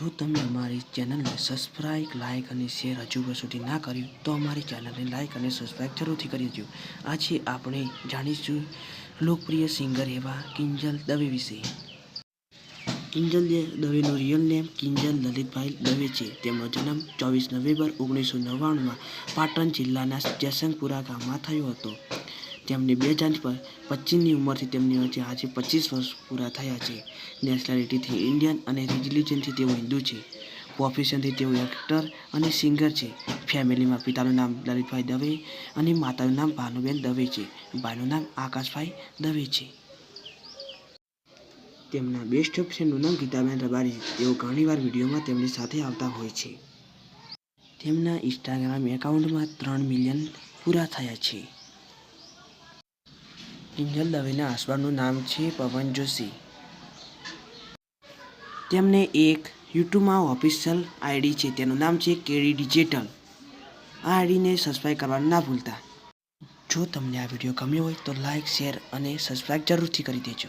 જો તમે અમારી ચેનલને સબસ્ક્રાઈબ લાઇક અને શેર હજુ સુધી ના કર્યું, તો અમારી ચેનલને લાઇક અને સબસ્ક્રાઈબ જરૂરથી કરી દેજો. આજે આપણે જાણીશું લોકપ્રિય સિંગર એવા કિંજલ દવે વિશે. કિંજલ દવેનું રિયલ નેમ કિંજલ લલિતભાઈ દવે છે. તેમનો જન્મ ચોવીસ નવેમ્બર ઓગણીસો નવ્વાણુંમાં પાટણ જિલ્લાના જયસંગપુરા ગામમાં થયો હતો. તેમની બે હજાર પચીસની ઉંમરથી તેમની વચ્ચે આજે પચીસ વર્ષ પૂરા થયા છે. નેશનાલિટીથી ઇન્ડિયન અને રિલિજનથી તેઓ હિન્દુ છે. પ્રોફેશનથી તેઓ એક્ટર અને સિંગર છે. ફેમિલીમાં પિતાનું નામ લલિતભાઈ દવે અને માતાનું નામ ભાનુબેન દવે છે. ભાઈનું નામ આકાશભાઈ દવે છે. તેમના બેસ્ટ ફ્રેન્ડનું નામ ગીતાબેન રબારી તેઓ ઘણીવાર વિડીયોમાં તેમની સાથે આવતા હોય છે. તેમના ઇન્સ્ટાગ્રામ એકાઉન્ટમાં ત્રણ મિલિયન પૂરા થયા છે. કિંજલ દવેના હસબન્ડનું નામ છે પવન જોશી. તેમને એક યુટ્યુબમાં ઓફિશિયલ આઈડી છે. તેનું નામ છે કેડી ડિજિટલ. આ આઈડીને સબસ્ક્રાઈબ કરવાનું ના ભૂલતા. જો તમને આ વીડિયો ગમ્યો હોય તો લાઈક શેર અને સબસ્ક્રાઈબ જરૂરથી કરી દેજો.